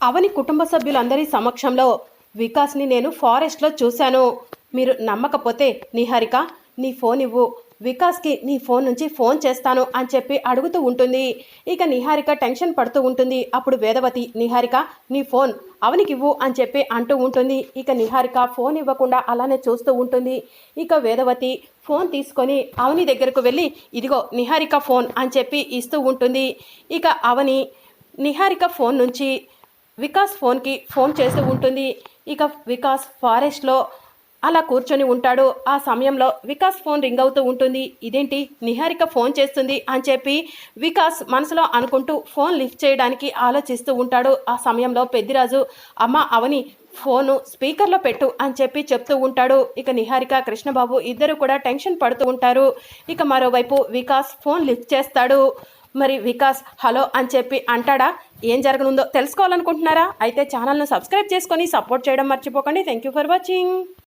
అవని కుటుంబ సభ్యులందరి సమక్షంలో వికాస్ని నేను ఫారెస్ట్లో చూశాను. మీరు నమ్మకపోతే నిహారిక నీ ఫోన్ ఇవ్వు. వికాస్కి నీ ఫోన్ నుంచి ఫోన్ చేస్తాను అని చెప్పి అడుగుతూ ఉంటుంది. ఇక నిహారిక టెన్షన్ పడుతూ ఉంటుంది. అప్పుడు వేదవతి నిహారిక నీ ఫోన్ అవనికి ఇవ్వు అని చెప్పి అంటూ ఉంటుంది. ఇక నిహారిక ఫోన్ ఇవ్వకుండా అలానే చూస్తూ ఉంటుంది. ఇక వేదవతి ఫోన్ తీసుకొని అవని దగ్గరకు వెళ్ళి ఇదిగో నిహారిక ఫోన్ అని చెప్పి ఇస్తూ ఉంటుంది. ఇక అవని నిహారిక ఫోన్ నుంచి వికాస్ ఫోన్కి ఫోన్ చేస్తూ ఉంటుంది. ఇక వికాస్ ఫారెస్ట్లో అలా కూర్చొని ఉంటాడు. ఆ సమయంలో వికాస్ ఫోన్ రింగ్ అవుతూ ఉంటుంది. ఇదేంటి? నిహారిక ఫోన్ చేస్తుంది అని చెప్పి వికాస్ మనసులో అనుకుంటూ ఫోన్ లిఫ్ట్ చేయడానికి ఆలోచిస్తూ ఉంటాడు. ఆ సమయంలో పెద్దిరాజు అమ్మ అవని ఫోను స్పీకర్లో పెట్టు అని చెప్పి చెప్తూ ఉంటాడు. ఇక నిహారిక కృష్ణబాబు ఇద్దరు కూడా టెన్షన్ పడుతూ ఉంటారు. ఇక మరోవైపు వికాస్ ఫోన్ లిఫ్ట్ చేస్తాడు. మరి వికాస్ హలో అని చెప్పి అంటాడా? ఏం జరగనుందో తెలుసుకోవాలనుకుంటున్నారా? అయితే ఛానల్ను సబ్స్క్రైబ్ చేసుకొని సపోర్ట్ చేయడం మర్చిపోకండి. Thank you for watching